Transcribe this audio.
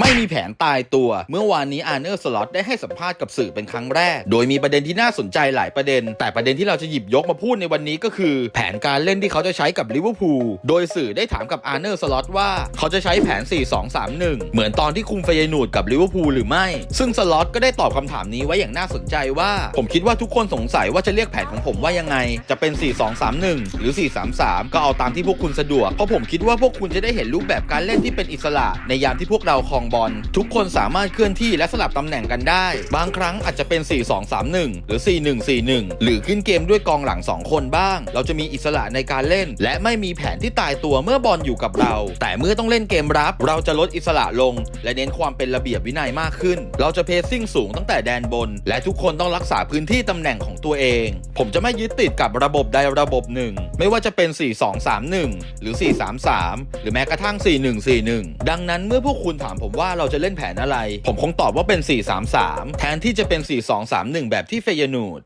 ไม่มีแผนตายตัว เมื่อวานนี้อาร์เนอร์สล็อตได้ให้สัมภาษณ์กับสื่อเป็นครั้งแรก โดยมีประเด็นที่น่าสนใจหลายประเด็น แต่ประเด็นที่เราจะหยิบยกมาพูดในวันนี้ก็คือ แผนการเล่นที่เขาจะใช้กับลิเวอร์พูล โดยสื่อได้ถามกับอาร์เนอร์สล็อตว่า เขาจะใช้แผน 4-2-3-1 เหมือนตอนที่คุมเฟยนูดกับลิเวอร์พูลหรือไม่ ซึ่งสล็อตก็ได้ตอบคำถามนี้ไว้อย่างน่าสนใจว่า ผมคิดว่าทุกคนสงสัยว่าจะเรียกแผนของผมว่ายังไง จะเป็น 4-2-3-1 หรือ 4-3-3 ก็เอาตามที่พวกคุณสะดวก เพราะผมคิดว่าพวกคุณจะได้เห็นรูปแบบการเล่นที่เป็นอิสระในยามที่พวกเราครองบอล ทุกคนสามารถเคลื่อนที่และสลับตำแหน่งกันได้ บางครั้งอาจจะเป็น 4-2-3-1 หรือ 4-1-4-1 หรือขึ้นเกมด้วยกองหลัง 2 คนบ้าง เราจะมีอิสระในการเล่น และไม่มีแผนที่ตายตัวเมื่อบอลอยู่กับเรา แต่เมื่อต้องเล่นเกมรับ เราจะลดอิสระลง และเน้นความเป็นระเบียบวินัยมากขึ้น เราจะเพสซิ่งสูงตั้งแต่แดนบน และทุกคนต้องรักษาพื้นที่ตำแหน่งของตัวเอง ผมจะไม่ยึดติดกับระบบใดระบบหนึ่ง ไม่ว่าจะเป็น 4-2-3-1 หรือ 4-3-3 หรือแม้กระทั่ง 4-1-4-1 ดังนั้นเมื่อพวกคุณถามผมว่าเราจะเล่นแผนอะไร ผมคงตอบว่าเป็น 4-3-3 แทนที่จะเป็น 4-2-3-1 แบบที่เฟยนูด